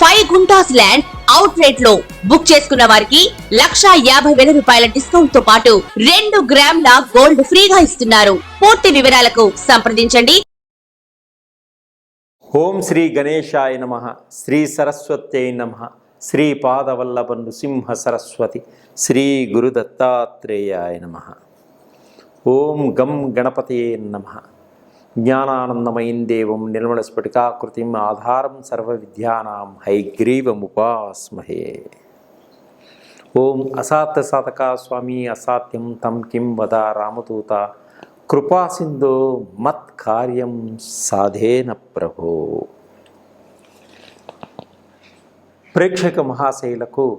Five guntas land out రేట్లో book చేసుకున్న వారికి లక్షా యాభై వేల రూపాయల డిస్కౌంట్తో పాటు రెండు గ్రాముల గోల్డ్ ఫ్రీగా ఇస్తున్నారు. పూర్తి వివరాలకు సంప్రదించండి. ఓం శ్రీ గణేశాయ నమ. శ్రీ సరస్వత్యై నమ. శ్రీ పాదవల్లభ నృసింహ సరస్వతి. శ్రీ గురు దత్తాత్రేయాయ నమ. ఓం గం గణపతే నమ. జ్ఞానానందమయం దేవం నిర్మల స్ఫటికాకృతిం ఆధారం సర్వ విద్యానాం హైగ్రీవముపాస్మహే ఓం అసాత్య సాధకా స్వామి అసాత్యం తం కిం వద రామదూత. కృపాసిందో మత్ కార్యం సాధేన ప్రభో. ప్రేక్షక మహాశైలకు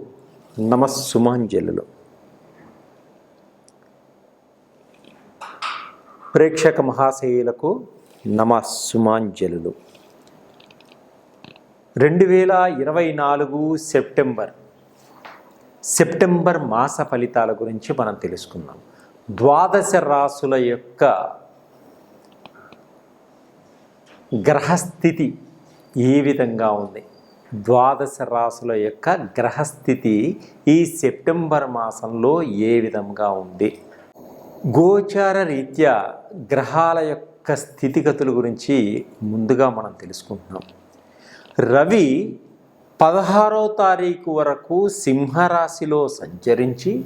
నమస్సుమాంజలులు. ప్రేక్షక మహాశయులకు నమస్సుమాంజలులు. రెండు వేల ఇరవై నాలుగు సెప్టెంబర్. సెప్టెంబర్ మాస ఫలితాల గురించి మనం తెలుసుకుందాం. ద్వాదశ రాసుల యొక్క గ్రహస్థితి ఏ విధంగా ఉంది? ద్వాదశ రాసుల యొక్క గ్రహస్థితి ఈ సెప్టెంబర్ మాసంలో ఏ విధంగా ఉంది? గోచార రీత్యా గ్రహాల యొక్క స్థితిగతుల గురించి ముందుగా మనం తెలుసుకుంటున్నాం. రవి పదహారో తారీఖు వరకు సింహరాశిలో సంచరించి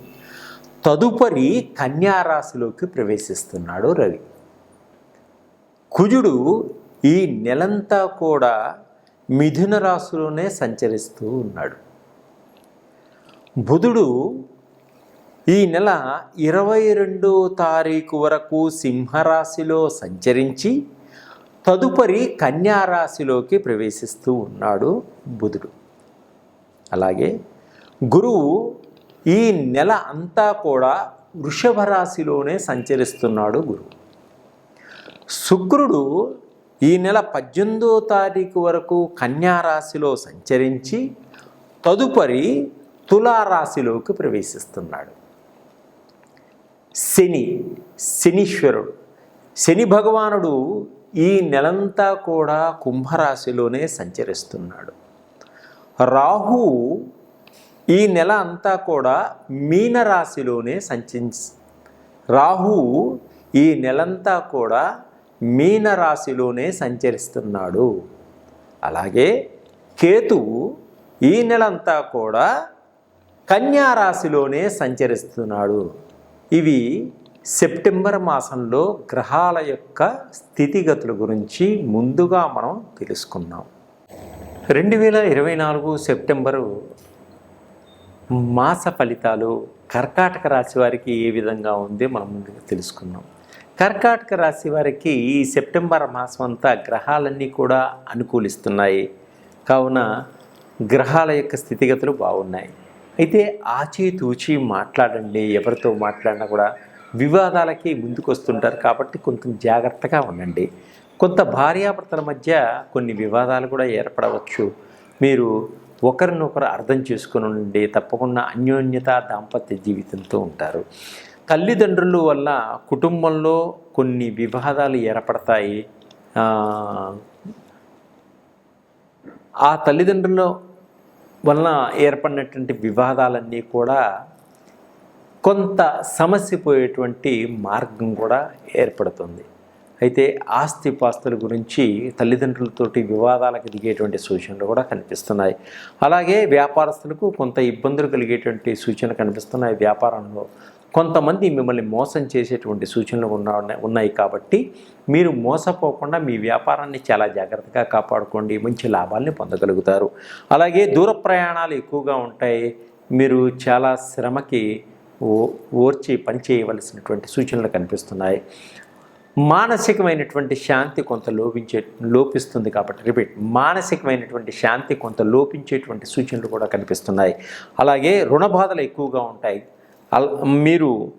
తదుపరి కన్యారాశిలోకి ప్రవేశిస్తున్నాడు రవి. కుజుడు ఈ నెలంతా కూడా మిథున రాశిలోనే సంచరిస్తూ ఉన్నాడు. బుధుడు ఈ నెల ఇరవై రెండో తారీఖు వరకు సింహరాశిలో సంచరించి తదుపరి కన్యారాశిలోకి ప్రవేశిస్తూ ఉన్నాడు బుధుడు. అలాగే గురువు ఈ నెల అంతా కూడా వృషభ రాశిలోనే సంచరిస్తున్నాడు గురువు. శుక్రుడు ఈ నెల పద్దెనిమిదో తారీఖు వరకు కన్యారాశిలో సంచరించి తదుపరి తులారాశిలోకి ప్రవేశిస్తున్నాడు. శని శనీశ్వరుడు. శని భగవానుడు ఈ నెలంతా కూడా కుంభరాశిలోనే సంచరిస్తున్నాడు. రాహు ఈ నెల అంతా కూడా మీనరాశిలోనే సంచరి రాహు ఈ నెలంతా కూడా మీనరాశిలోనే సంచరిస్తున్నాడు. అలాగే కేతువు ఈ నెలంతా కూడా కన్యారాశిలోనే సంచరిస్తున్నాడు. ఇవి సెప్టెంబర్ మాసంలో గ్రహాల యొక్క స్థితిగతుల గురించి ముందుగా మనం తెలుసుకున్నాం రెండు వేల ఇరవై నాలుగు సెప్టెంబరు మాస ఫలితాలు కర్కాటక రాశి వారికి ఏ విధంగా ఉంది మనం ముందుగా తెలుసుకున్నాం కర్కాటక రాశి వారికి ఈ సెప్టెంబర్ మాసం అంతా గ్రహాలన్నీ కూడా అనుకూలిస్తున్నాయి. కావున గ్రహాల యొక్క స్థితిగతులు బాగున్నాయి. అయితే ఆచితూచి మాట్లాడండి ఎవరితో మాట్లాడినా కూడా వివాదాలకి ముందుకొస్తుంటారు కాబట్టి కొంచెం జాగ్రత్తగా ఉండండి. కొంత భార్యాభర్తల మధ్య కొన్ని వివాదాలు కూడా ఏర్పడవచ్చు. మీరు ఒకరినొకరు అర్థం చేసుకుని ఉండి తప్పకుండా అన్యోన్యత దాంపత్య జీవితంతో ఉంటారు. తల్లిదండ్రుల వల్ల కుటుంబంలో కొన్ని వివాదాలు ఏర్పడతాయి. ఆ, తల్లిదండ్రులు వలన ఏర్పడినటువంటి వివాదాలన్నీ కూడా కొంత సమస్య పోయేటువంటి మార్గం కూడా ఏర్పడుతుంది. అయితే ఆస్తి పాస్తుల గురించి తల్లిదండ్రులతోటి వివాదాలకు దిగేటువంటి సూచనలు కూడా కనిపిస్తున్నాయి. అలాగే వ్యాపారస్తులకు కొంత ఇబ్బందులు కలిగేటువంటి సూచనలు కనిపిస్తున్నాయి. వ్యాపారంలో కొంతమంది మిమ్మల్ని మోసం చేసేటువంటి సూచనలు ఉన్న ఉన్నాయి కాబట్టి మీరు మోసపోకుండా మీ వ్యాపారాన్ని చాలా జాగ్రత్తగా కాపాడుకోండి మంచి లాభాల్ని పొందగలుగుతారు. అలాగే దూర ప్రయాణాలు ఎక్కువగా ఉంటాయి. మీరు చాలా శ్రమకి ఓ- ఓర్చి పని చేయవలసినటువంటి సూచనలు కనిపిస్తున్నాయి. మానసికమైనటువంటి శాంతి కొంత లోపించే లోపిస్తుంది కాబట్టి రిపీట్ మానసికమైనటువంటి శాంతి కొంత లోపించేటువంటి సూచనలు కూడా కనిపిస్తున్నాయి. అలాగే రుణ బాధలు ఎక్కువగా ఉంటాయి. మీరు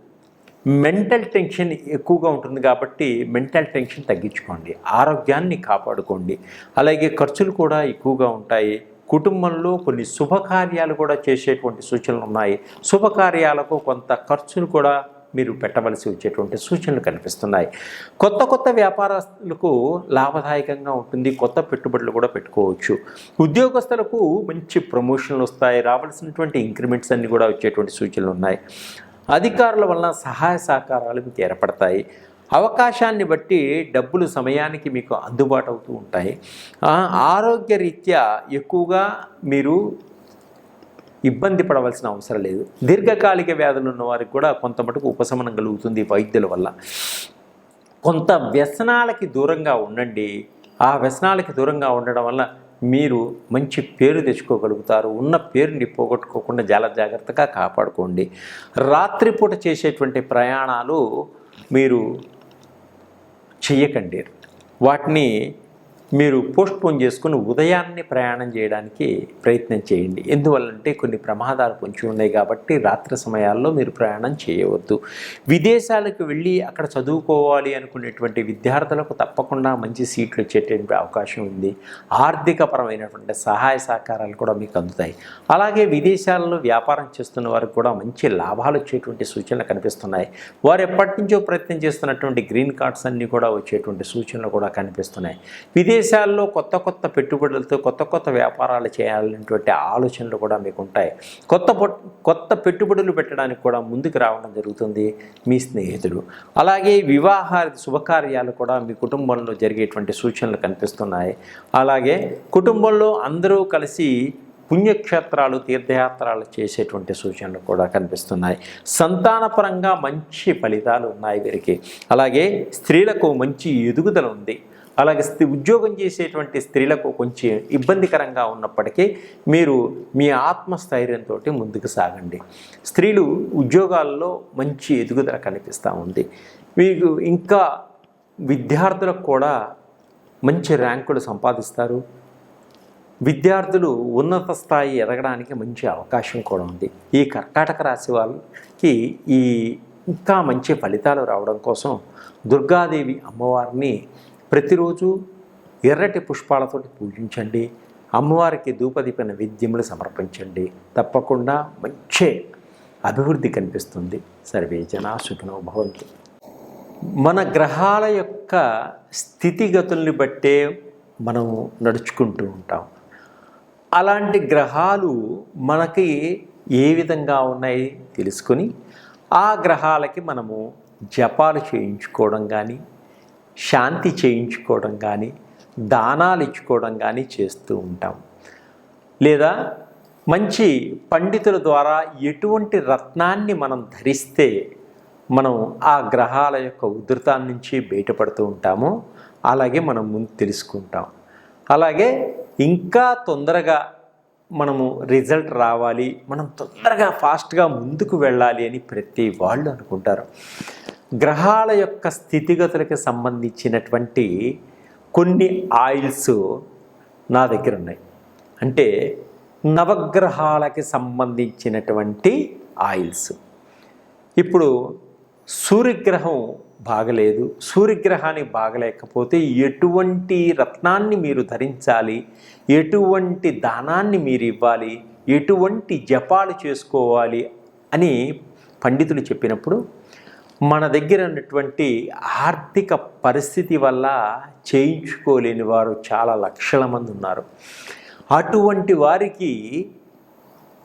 మెంటల్ టెన్షన్ ఎక్కువగా ఉంటుంది కాబట్టి మెంటల్ టెన్షన్ తగ్గించుకోండి. ఆరోగ్యాన్ని కాపాడుకోండి. అలాగే ఖర్చులు కూడా ఎక్కువగా ఉంటాయి. కుటుంబంలో కొన్ని శుభకార్యాలు కూడా చేసేటువంటి సూచనలు ఉన్నాయి. శుభకార్యాలకు కొంత ఖర్చులు కూడా మీరు పెట్టవలసి వచ్చేటువంటి సూచనలు కనిపిస్తున్నాయి. కొత్త కొత్త వ్యాపారస్తులకు లాభదాయకంగా ఉంటుంది. కొత్త పెట్టుబడులు కూడా పెట్టుకోవచ్చు. ఉద్యోగస్తులకు మంచి ప్రమోషన్లు వస్తాయి. రావాల్సినటువంటి ఇంక్రిమెంట్స్ అన్నీ కూడా వచ్చేటువంటి సూచనలు ఉన్నాయి. అధికారుల వలన సహాయ సహకారాలు మీకు ఏర్పడతాయి. అవకాశాన్ని బట్టి డబ్బులు సమయానికి మీకు అందుబాటు అవుతూ ఉంటాయి. ఆరోగ్య ఆరోగ్యరీత్యా ఎక్కువగా మీరు ఇబ్బంది పడవలసిన అవసరం లేదు. దీర్ఘకాలిక వ్యాధులు ఉన్న వారికి కూడా కొంత మటుకు ఉపశమనం కలుగుతుంది వైద్యుల వల్ల. కొంత వ్యసనాలకి దూరంగా ఉండండి. ఆ వ్యసనాలకి దూరంగా ఉండడం వల్ల మీరు మంచి పేరు తెచ్చుకోగలుగుతారు. ఉన్న పేరుని పోగొట్టుకోకుండా చాలా జాగ్రత్తగా కాపాడుకోండి. రాత్రిపూట చేసేటువంటి ప్రయాణాలు మీరు చెయ్యకండి. వాటిని మీరు పోస్ట్పోన్ చేసుకుని ఉదయాన్నే ప్రయాణం చేయడానికి ప్రయత్నం చేయండి. ఎందువల్లంటే కొన్ని ప్రమాదాలు పొంచి ఉన్నాయి కాబట్టి రాత్రి సమయాల్లో మీరు ప్రయాణం చేయవద్దు. విదేశాలకు వెళ్ళి అక్కడ చదువుకోవాలి అనుకునేటువంటి విద్యార్థులకు తప్పకుండా మంచి సీట్లు వచ్చేటువంటి అవకాశం ఉంది. ఆర్థికపరమైనటువంటి సహాయ సహకారాలు కూడా మీకు అందుతాయి. అలాగే విదేశాల్లో వ్యాపారం చేస్తున్న వారికి కూడా మంచి లాభాలు వచ్చేటువంటి సూచనలు కనిపిస్తున్నాయి. వారు ఎప్పటి నుంచో ప్రయత్నం చేస్తున్నటువంటి గ్రీన్ కార్డ్స్ అన్నీ కూడా వచ్చేటువంటి సూచనలు కూడా కనిపిస్తున్నాయి. విదేశ విదేశాల్లో కొత్త కొత్త పెట్టుబడులతో కొత్త కొత్త వ్యాపారాలు చేయాలనేటువంటి ఆలోచనలు కూడా మీకు ఉంటాయి కొత్త కొత్త పెట్టుబడులు పెట్టడానికి కూడా ముందుకు రావడం జరుగుతుంది మీ స్నేహితుడు అలాగే వివాహ శుభకార్యాలు కూడా మీ కుటుంబంలో జరిగేటువంటి సూచనలు కనిపిస్తున్నాయి. అలాగే కుటుంబంలో అందరూ కలిసి పుణ్యక్షేత్రాలు తీర్థయాత్రలు చేసేటువంటి సూచనలు కూడా కనిపిస్తున్నాయి. సంతానపరంగా మంచి ఫలితాలు ఉన్నాయి వీరికి. అలాగే స్త్రీలకు మంచి ఎదుగుదల ఉంది. అలాగే స్త్రీ ఉద్యోగం చేసేటువంటి స్త్రీలకు కొంచెం ఇబ్బందికరంగా ఉన్నప్పటికీ మీరు మీ ఆత్మస్థైర్యంతో ముందుకు సాగండి. స్త్రీలు ఉద్యోగాల్లో మంచి ఎదుగుదల కనిపిస్తూ ఉంది. మీకు ఇంకా విద్యార్థులకు కూడా మంచి ర్యాంకులు సంపాదిస్తారు. విద్యార్థులు ఉన్నత స్థాయి ఎదగడానికి మంచి అవకాశం కూడా ఉంది. ఈ కర్కాటక రాశి వాళ్ళకి ఈ ఇంకా మంచి ఫలితాలు రావడం కోసం దుర్గాదేవి అమ్మవారిని ప్రతిరోజు ఎర్రటి పుష్పాలతోటి పూజించండి. అమ్మవారికి ధూపదీప విద్యములు సమర్పించండి. తప్పకుండా మంచి అభివృద్ధి కనిపిస్తుంది. సర్వే జనా సుఖినో భవంతు. మన గ్రహాల యొక్క స్థితిగతుల్ని బట్టే మనం నడుచుకుంటూ ఉంటాం. అలాంటి గ్రహాలు మనకి ఏ విధంగా ఉన్నాయి తెలుసుకొని ఆ గ్రహాలకి మనము జపాలు చేయించుకోవడం కానీ శాంతి చేయించుకోవడం కానీ దానాలు ఇచ్చుకోవడం కానీ చేస్తూ ఉంటాం. లేదా మంచి పండితుల ద్వారా ఎటువంటి రత్నాన్ని మనం ధరిస్తే మనం ఆ గ్రహాల యొక్క ఉధృతాన్ని నుంచి బయటపడుతూ ఉంటామో అలాగే మనం ముందు తెలుసుకుంటాం. అలాగే ఇంకా తొందరగా మనము రిజల్ట్ రావాలి మనం తొందరగా ఫాస్ట్గా ముందుకు వెళ్ళాలి అని ప్రతి వాళ్ళు అనుకుంటారు. గ్రహాల యొక్క స్థితిగతులకు సంబంధించినటువంటి కొన్ని ఆయిల్స్ నా దగ్గర ఉన్నాయి. అంటే నవగ్రహాలకి సంబంధించినటువంటి ఆయిల్స్. ఇప్పుడు సూర్యగ్రహం బాగలేదు. సూర్యగ్రహానికి బాగలేకపోతే ఎటువంటి రత్నాన్ని మీరు ధరించాలి? ఎటువంటి దానాన్ని మీరు ఇవ్వాలి? ఎటువంటి జపాలు చేసుకోవాలి? అని పండితులు చెప్పినప్పుడు మన దగ్గర ఉన్నటువంటి ఆర్థిక పరిస్థితి వల్ల చేయించుకోలేని వారు చాలా లక్షల మంది ఉన్నారు. అటువంటి వారికి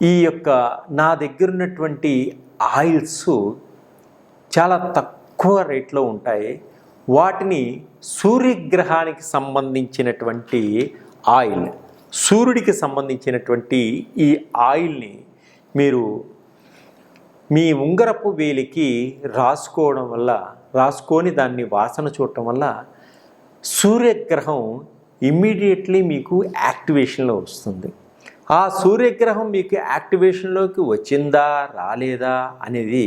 ఈ యొక్క నా దగ్గర ఉన్నటువంటి ఆయిల్స్ చాలా తక్కువ రేట్లో ఉంటాయి. వాటిని సూర్యగ్రహానికి సంబంధించినటువంటి ఆయిల్ సూర్యుడికి సంబంధించినటువంటి ఈ ఆయిల్ని మీరు మీ ఉంగరపు వేలికి రాసుకోవడం వల్ల రాసుకొని దాన్ని వాసన చూడటం వల్ల సూర్యగ్రహం ఇమ్మీడియట్లీ మీకు యాక్టివేషన్లో వస్తుంది. ఆ సూర్యగ్రహం మీకు యాక్టివేషన్లోకి వచ్చిందా రాలేదా అనేది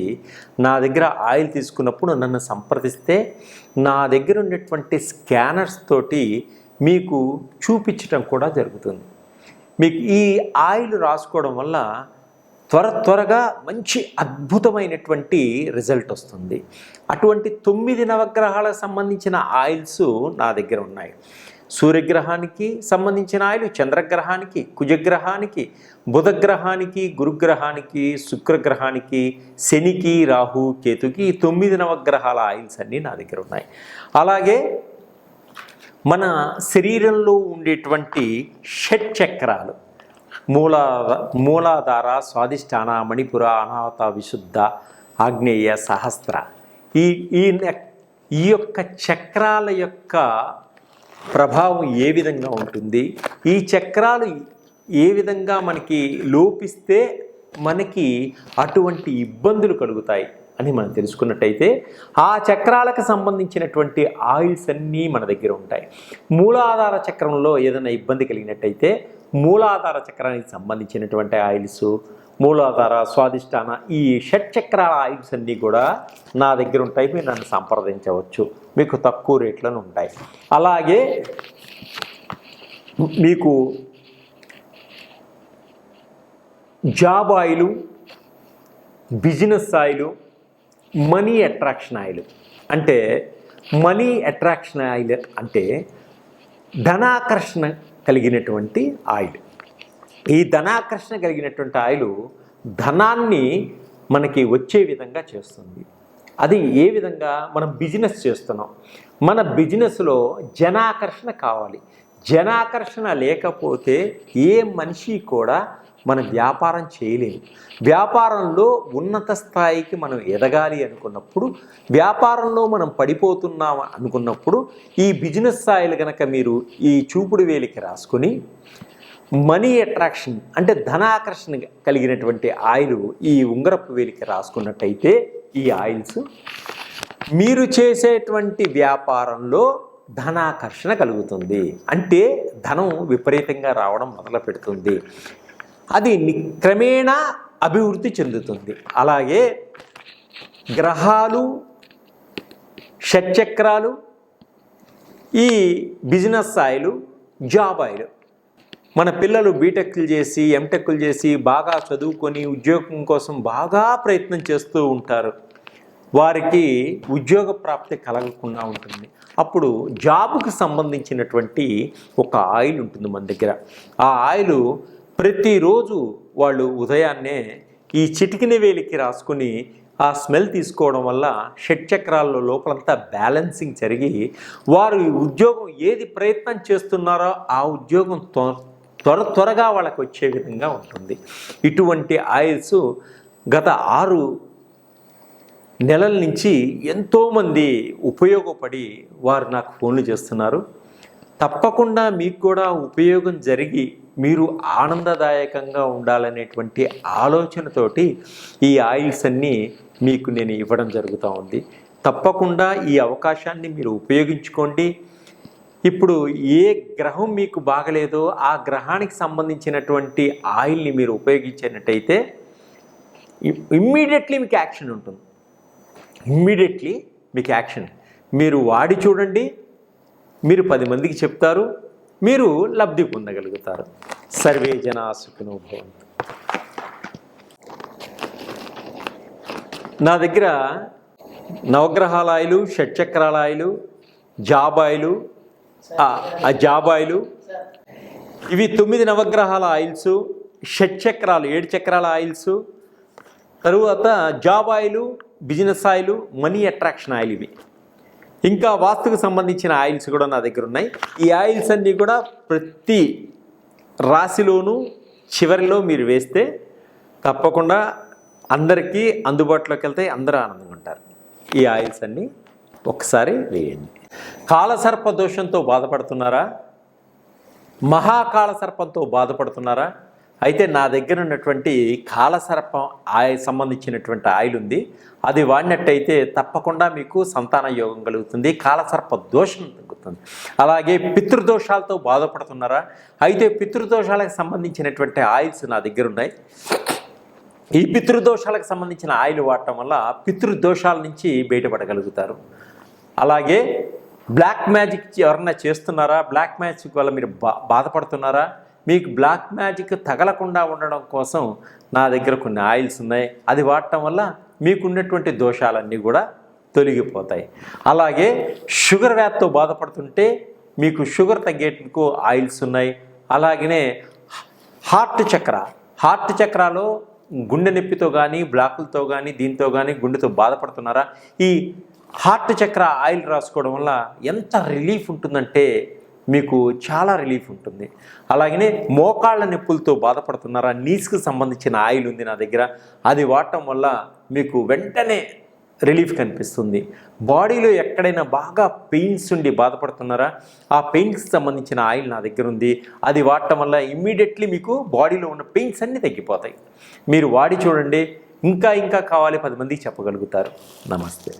నా దగ్గర ఆయిల్ తీసుకున్నప్పుడు నన్ను సంప్రదిస్తే నా దగ్గర ఉన్నటువంటి స్కానర్స్ తోటి మీకు చూపించడం కూడా జరుగుతుంది. మీకు ఈ ఆయిల్ రాసుకోవడం వల్ల త్వర త్వరగా మంచి అద్భుతమైనటువంటి రిజల్ట్ వస్తుంది. అటువంటి తొమ్మిది నవగ్రహాలకు సంబంధించిన ఆయిల్స్ నా దగ్గర ఉన్నాయి. సూర్యగ్రహానికి సంబంధించిన ఆయిల్ చంద్రగ్రహానికి కుజగ్రహానికి బుధగ్రహానికి గురుగ్రహానికి శుక్రగ్రహానికి శనికి రాహు కేతుకి ఈ తొమ్మిది నవగ్రహాల ఆయిల్స్ అన్నీ నా దగ్గర ఉన్నాయి. అలాగే మన శరీరంలో ఉండేటువంటి షట్ చక్రాలు మూలాధ మూలాధార స్వాధిష్టాన మణిపుర అనాహత విశుద్ధ ఆగ్నేయ సహస్ర. ఈ ఈ నె- ఈ యొక్క చక్రాల యొక్క ప్రభావం ఏ విధంగా ఉంటుంది? ఈ చక్రాలు ఏ విధంగా మనకి లోపిస్తే మనకి అటువంటి ఇబ్బందులు కలుగుతాయి? అని మనం తెలుసుకున్నట్టయితే ఆ చక్రాలకు సంబంధించినటువంటి ఆయిల్స్ అన్నీ మన దగ్గర ఉంటాయి. మూలాధార చక్రంలో ఏదైనా ఇబ్బంది కలిగినట్టయితే మూలాధార చక్రానికి సంబంధించినటువంటి ఆయిల్స్ మూలాధార స్వాదిష్టాన ఈ షట్ చక్రాల ఆయిల్స్ అన్నీ కూడా నా దగ్గర ఉంటాయి. మీరు నన్ను సంప్రదించవచ్చు. మీకు తక్కువ రేట్లను ఉంటాయి. అలాగే మీకు job oil business oil money attraction oil. అంటే మనీ అట్రాక్షన్ ఆయిల్ అంటే ధనాకర్షణ కలిగినటువంటి ఆయిల్. ఈ ధనాకర్షణ కలిగినటువంటి ఆయిల్ ధనాన్ని మనకి వచ్చే విధంగా చేస్తుంది. అది ఏ విధంగా మనం బిజినెస్ చేస్తున్నాం. మన బిజినెస్లో జనాకర్షణ కావాలి. జనాకర్షణ లేకపోతే ఏ మనిషి కూడా మనం వ్యాపారం చేయలేము. వ్యాపారంలో ఉన్నత స్థాయికి మనం ఎదగాలి అనుకున్నప్పుడు వ్యాపారంలో మనం పడిపోతున్నాం అనుకున్నప్పుడు ఈ బిజినెస్ స్థాయిలు కనుక మీరు ఈ చూపుడు వేలికి రాసుకొని మనీ అట్రాక్షన్ అంటే ధనాకర్షణ కలిగినటువంటి ఆయిల్ ఈ ఉంగరపు వేలికి రాసుకున్నట్టయితే ఈ ఆయిల్స్ మీరు చేసేటువంటి వ్యాపారంలో ధనాకర్షణ కలుగుతుంది. అంటే ధనం విపరీతంగా రావడం మొదలు పెడుతుంది అది ని- క్రమేణా అభివృద్ధి చెందుతుంది. అలాగే గ్రహాలు షట్చక్రాలు ఈ బిజినెస్ ఆయిలు జాబ్ ఆయిల్. మన పిల్లలు బీటెక్లు చేసి ఎంటెక్లు చేసి బాగా చదువుకొని ఉద్యోగం కోసం బాగా ప్రయత్నం చేస్తూ ఉంటారు. వారికి ఉద్యోగ ప్రాప్తి కలగకుండా ఉంటుంది. అప్పుడు జాబ్కు సంబంధించినటువంటి ఒక ఆయిల్ ఉంటుంది మన దగ్గర. ఆ ఆయిల్ ప్రతిరోజు వాళ్ళు ఉదయాన్నే ఈ చిటికిన వేలికి రాసుకుని ఆ స్మెల్ తీసుకోవడం వల్ల షట్చక్రాల్లో లోపలంతా బ్యాలెన్సింగ్ జరిగి వారు ఈ ఉద్యోగం ఏది ప్రయత్నం చేస్తున్నారో ఆ ఉద్యోగం త్వర త్వరగా వాళ్ళకి వచ్చే విధంగా ఉంటుంది. ఇటువంటి ఆయిల్స్ గత ఆరు నెలల నుంచి ఎంతోమంది ఉపయోగపడి వారు నాకు ఫోన్లు చేస్తున్నారు. తప్పకుండా మీకు కూడా ఉపయోగం జరిగి మీరు ఆనందదాయకంగా ఉండాలనేటువంటి ఆలోచనతోటి ఈ ఆయిల్స్ అన్నీ మీకు నేను ఇవ్వడం జరుగుతూ ఉంది. తప్పకుండా ఈ అవకాశాన్ని మీరు ఉపయోగించుకోండి. ఇప్పుడు ఏ గ్రహం మీకు బాగలేదో ఆ గ్రహానికి సంబంధించినటువంటి ఆయిల్ని మీరు ఉపయోగించినట్టయితే ఇమ్మీడియట్లీ మీకు యాక్షన్ ఉంటుంది. ఇమ్మీడియట్లీ మీకు యాక్షన్. మీరు వాడి చూడండి. మీరు పది మందికి చెప్తారు మీరు లబ్ధి పొందగలుగుతారు. సర్వే జనా భవంతు. నా దగ్గర నవగ్రహాల ఆయిలు షట్చక్రాల ఆయిలు జాబ్ ఆయిలు ఆ, జాబాయిలు జాబ్ ఆయిలు ఇవి తొమ్మిది నవగ్రహాల ఆయిల్స్ షట్చక్రాలు ఏడు చక్రాల ఆయిల్స్ తరువాత job oil business oil money attraction oil ఇవి. ఇంకా వాస్తుకు సంబంధించిన ఆయిల్స్ కూడా నా దగ్గర ఉన్నాయి. ఈ ఆయిల్స్ అన్నీ కూడా ప్రతి రాశిలోనూ చివరిలో మీరు వేస్తే తప్పకుండా అందరికీ అందుబాటులోకి వెళ్తాయి అందరూ ఆనందంగా ఉంటారు. ఈ ఆయిల్స్ అన్నీ ఒకసారి వేయండి. కాలసర్ప దోషంతో బాధపడుతున్నారా? మహాకాల సర్పంతో బాధపడుతున్నారా? అయితే నా దగ్గర ఉన్నటువంటి కాలసర్పం ఆయ సంబంధించినటువంటి ఆయిల్ ఉంది. అది వాడినట్టయితే తప్పకుండా మీకు సంతాన యోగం కలుగుతుంది కాలసర్ప దోషం తగ్గుతుంది. అలాగే పితృదోషాలతో బాధపడుతున్నారా? అయితే పితృదోషాలకు సంబంధించినటువంటి ఆయిల్స్ నా దగ్గర ఉన్నాయి. ఈ పితృదోషాలకు సంబంధించిన ఆయిల్ వాడటం వల్ల పితృదోషాల నుంచి బయటపడగలుగుతారు. అలాగే బ్లాక్ మ్యాజిక్ ఎవరన్నా చేస్తున్నారా? బ్లాక్ మ్యాజిక్ వల్ల మీరు బా బాధపడుతున్నారా? మీకు బ్లాక్ మ్యాజిక్ తగలకుండా ఉండడం కోసం నా దగ్గర కొన్ని ఆయిల్స్ ఉన్నాయి. అది వాడటం వల్ల మీకున్నటువంటి దోషాలన్నీ కూడా తొలగిపోతాయి. అలాగే షుగర్ వ్యాధితో బాధపడుతుంటే మీకు షుగర్ తగ్గేటందుకు ఆయిల్స్ ఉన్నాయి. అలాగనే హార్ట్ చక్ర హార్ట్ చక్రాలో గుండె నొప్పితో కానీ బ్లాకులతో కానీ దీంతో కానీ గుండెతో బాధపడుతున్నారా? ఈ హార్ట్ చక్ర ఆయిల్ రాసుకోవడం వల్ల ఎంత రిలీఫ్ ఉంటుందంటే మీకు చాలా రిలీఫ్ ఉంటుంది. అలాగనే మోకాళ్ళ నొప్పులతో బాధపడుతున్నారా నీస్కి సంబంధించిన ఆయిల్ ఉంది నా దగ్గర అది వాడటం వల్ల మీకు వెంటనే రిలీఫ్ కనిపిస్తుంది. బాడీలో ఎక్కడైనా బాగా పెయిన్స్ ఉండి బాధపడుతున్నారా ఆ పెయిన్స్కి సంబంధించిన ఆయిల్ నా దగ్గర ఉంది అది వాడటం వల్ల ఇమ్మీడియట్లీ మీకు బాడీలో ఉన్న పెయిన్స్ అన్నీ తగ్గిపోతాయి. మీరు వాడి చూడండి ఇంకా ఇంకా కావాలి పది మందికి చెప్పగలుగుతారు. నమస్తే.